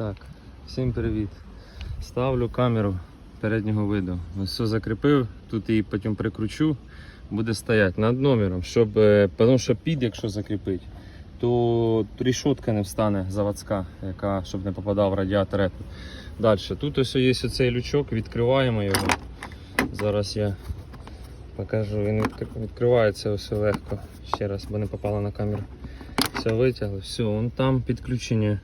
Так, всім привіт. Ставлю камеру переднього виду. Ось все закріпив, тут її потім прикручу, буде стояти над номером, щоб, е, тому що під, якщо закріпити, то рішотка не встане заводська, яка, щоб не попадав радіатор. Далі, тут ось є оцей лючок, відкриваємо його. Зараз я покажу, він відкривається ось легко. Ще раз, бо не попало на камеру. Все витягли, все, вон там підключення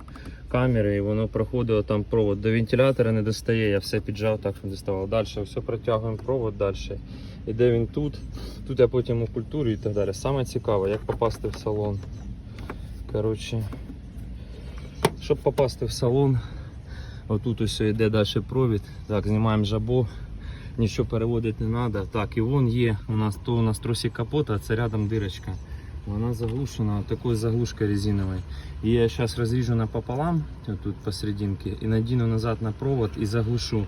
камери і воно проходило там провод. До вентилятора не достає, я все піджав, так що не доставав. Далі все протягуємо провод далі. Іде він тут. Тут я потім у культурі і так далі. Саме цікаве, як попасти в салон. Коротше, щоб попасти в салон, отут ось йде далі провід. Так, знімаємо жабо. Нічого переводити не треба. Так, і вон є. У нас то у нас тросик капота, а це рядом дирочка. Вона заглушена такою заглушкою резиновою. І я зараз розріжу напополам, тут посерединке, і надіну назад на провод і заглушу.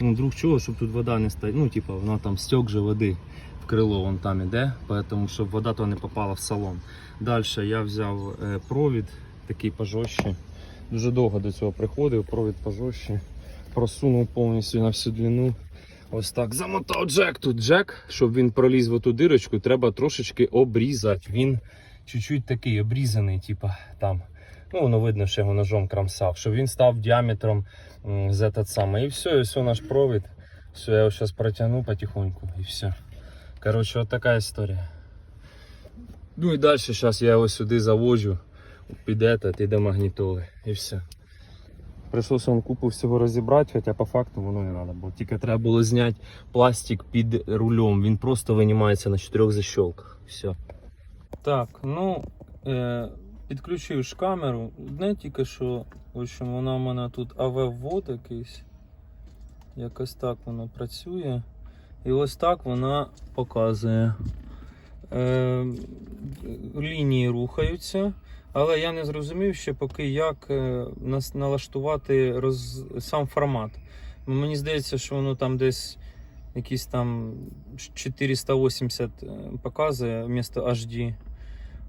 Ну, вдруг чого, щоб тут вода не стоїть. Ну, типа, воно там стек же води в крило вон там іде, поэтому, щоб вода то не попала в салон. Далі я взяв е, провід, такий пожорстче. Дуже довго до цього приходив, провід пожорстче. Просунув повністю на всю длину. Ось так замотав джек. Тут джек, щоб він проліз в ту дирочку, треба трошечки обрізати. Він чуть-чуть такий обрізаний, типа там. Ну, воно видно, що його ножом крамсав, щоб він став діаметром м, з этот самий. І все, і все наш провід. Все, я його зараз протягну потихоньку і все. Коротше, от така історія. Ну і далі зараз я його сюди заводжу під этот і до магнітоли. І все. Прийшлося вам купу всього розібрати, хоча по факту воно не треба було. Тільки треба було зняти пластик під рулем. Він просто винімається на чотирьох защолках. Все. Так, ну е, підключив ж камеру. Не тільки що, в общем, вона в мене тут АВ-ввод якийсь. Якось так воно працює. І ось так вона показує. Е, лінії рухаються. Але я не зрозумів ще поки як е, налаштувати роз... сам формат. Мені здається, що воно там десь якісь там 480 е, показує вмісто HD.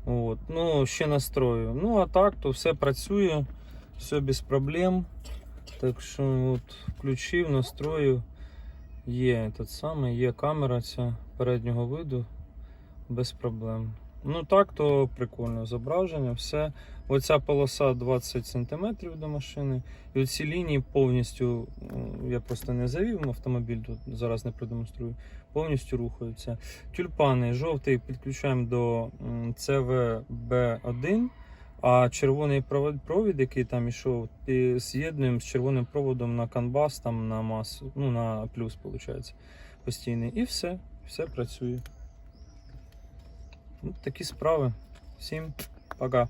От. Ну, ще настрою. Ну, а так, то все працює, все без проблем. Так що от, включив, настрою. Є этот самий, є камера ця переднього виду без проблем. Ну так, то прикольно зображення, все. Оця полоса 20 см до машини. І оці лінії повністю, я просто не завів автомобіль, тут зараз не продемонструю, повністю рухаються. Тюльпани жовтий підключаємо до м, CVB1, а червоний провід, який там ішов, з'єднуємо з червоним проводом на канбас, там на масу, ну на плюс, виходить, постійний. І все, все працює. Ну, такі справи. Всім пока.